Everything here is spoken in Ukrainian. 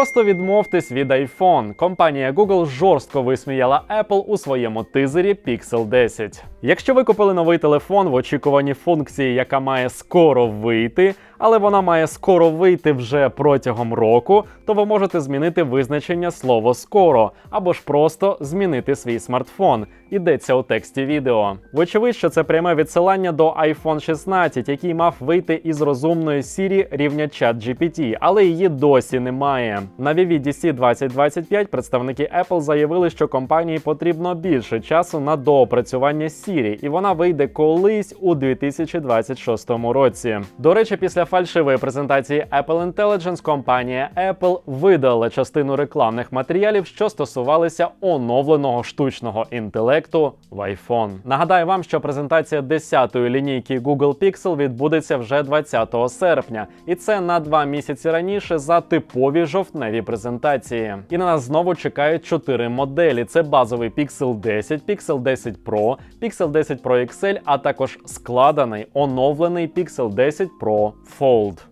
Просто відмовтесь від iPhone. Компанія Google жорстко висміяла Apple у своєму тизері Pixel 10. Якщо ви купили новий телефон в очікуванні функції, яка має скоро вийти, але вона має скоро вийти вже протягом року, то ви можете змінити визначення слово скоро або ж просто змінити свій смартфон. Йдеться у тексті відео. Вочевидь, що це пряме відсилання до iPhone 16, який мав вийти із розумної Siri рівня ChatGPT, але її досі немає. На VVDC 2025 представники Apple заявили, що компанії потрібно більше часу на доопрацювання Siri, і вона вийде колись у 2026 році. До речі, після фальшивої презентації Apple Intelligence компанія Apple видала частину рекламних матеріалів, що стосувалися оновленого штучного інтелекту в iPhone. Нагадаю вам, що презентація 10-ї лінійки Google Pixel відбудеться вже 20 серпня, і це на два місяці раніше за типові жовтневі презентації. І на нас знову чекають чотири моделі: це базовий Pixel 10, Pixel 10 Pro, Pixel 10 Pro XL, а також складений оновлений Pixel 10 Pro Fold.